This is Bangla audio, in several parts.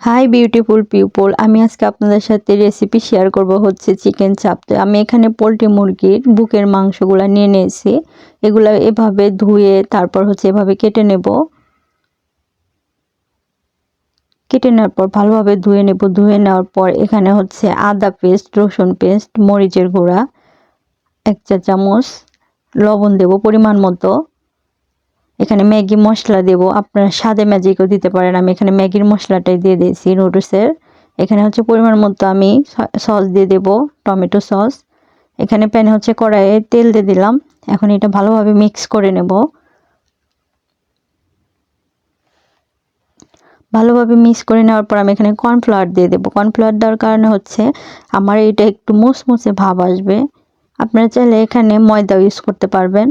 হাই বিউটিফুল পিপল আমি আজকে আপনাদের সাথে রেসিপি শেয়ার করব হচ্ছে চিকেন চাপ তো। আমি এখানে পোলট্রি মুরগির বুকের মাংসগুলো নিয়ে নিয়েছি। এগুলো এভাবে ধুয়ে তারপর হচ্ছে এভাবে কেটে নেব। কেটে নেওয়ার পর ভালোভাবে ধুয়ে নেব। ধুয়ে নেওয়ার পর এখানে হচ্ছে আদা পেস্ট, রসুন পেস্ট, মরিচের গুঁড়া, এক চা চামচ লবণ দেব পরিমাণ মতো। এখানে ম্যাগি মশলা দেব। আপনারা স্বাদে ম্যাজিকও দিতে পারেন। আমি এখানে ম্যাগির মশলাটাই দিয়ে দিয়েছি নুডলসের। এখানে হচ্ছে পরিমাণ মতো আমি সস দিয়ে দেব, টমেটো সস। এখানে প্যানে হচ্ছে কড়াইয়ে তেল দিয়ে দিলাম। এখন এটা ভালোভাবে মিক্স করে নেব। ভালোভাবে মিক্স করে নেওয়ার পর আমি এখানে কর্নফ্লাওয়ার দিয়ে দেবো। কর্নফ্লাওয়ার দেওয়ার কারণে হচ্ছে আমার এটা একটু মুসমুসে ভাব আসবে। আপনারা চাইলে এখানে ময়দা ইউজ করতে পারবেন।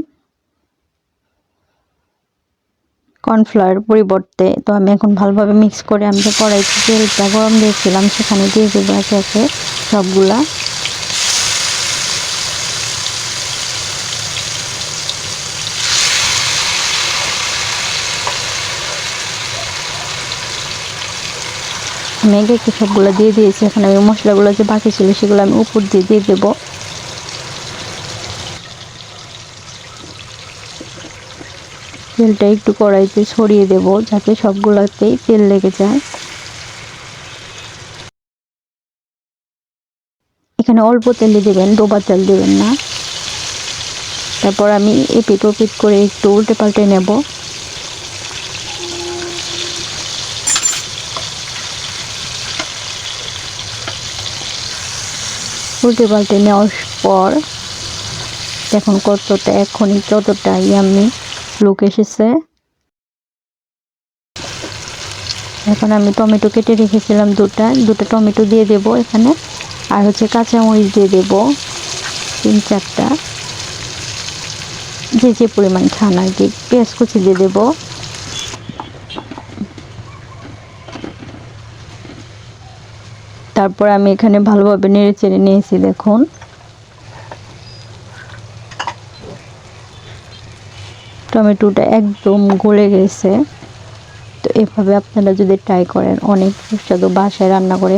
কর্নফ্লাওয়ার পরিবর্তে। তো আমি এখন ভালোভাবে মিক্স করে আমি যে কড়াইতে তেলটা গরম দিয়েছিলাম, সেখানে দিয়ে দেবো একে একে সবগুলা। আমি একে একে সবগুলো দিয়ে দিয়েছি, এখন আমি মশলাগুলো যে বাকি ছিল সেগুলো আমি উপর দিয়ে দিয়ে দেবো। তেলটা একটু কড়াইতে ছড়িয়ে দেব, যাতে সবগুলোতেই তেল লেগে যায়। এখানে অল্প তেলে দেবেন ডোবা তেল দেবেন না। তারপর আমি এপিট ওপিট করে একটু উল্টে পাল্টে নেব। উল্টে পাল্টে নেওয়ার পর এখন কতটা, এখনই কতটা আমি লুক এসেছে। এখন আমি টমেটো কেটে রেখেছিলাম দুটা। দুটো টমেটো দিয়ে দেব এখানে। আর হচ্ছে কাঁচামরিচ দিয়ে দেব। তিন চারটা। যে যে পরিমাণ খান আর কি। পেঁয়াজ কুচি দিয়ে দেব। তারপর আমি এখানে ভালোভাবে নেড়ে চেড়ে নিয়েছি দেখুন। টমেটোটা একদম গলে গেছে। তো এভাবে আপনারা যদি ট্রাই করেন, অনেক সুস্বাদু বাসায় রান্না করে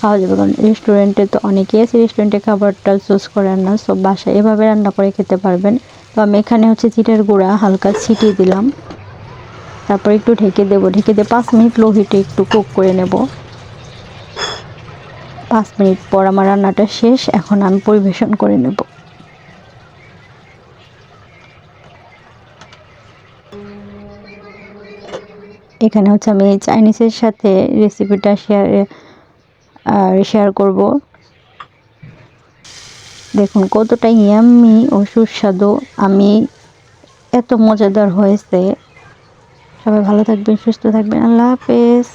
খাওয়া যাবে। কারণ রেস্টুরেন্টে তো অনেকেই আছে রেস্টুরেন্টে খাবারটা চুজ করেন না। সব বাসায় এভাবে রান্না করে খেতে পারবেন। তো আমি এখানে হচ্ছে চিটের গুঁড়া হালকা ছিটিয়ে দিলাম। তারপর একটু ঢেকে দেবো। ঢেকে দিয়ে পাঁচ মিনিট লো হিটে একটু কুক করে নেব। পাঁচ মিনিট পর আমার রান্নাটা শেষ। এখন আমি পরিবেশন করে নেব। এখানে হচ্ছে আমি চাইনিজের সাথে রেসিপিটা শেয়ার শেয়ার করব। দেখুন, কতটা ইয়াম্মি ও সুস্বাদু। আমি এত মজাদার হয়েছে। সবাই ভালো থাকবেন, সুস্থ থাকবেন। আল্লাহ হাফেজ।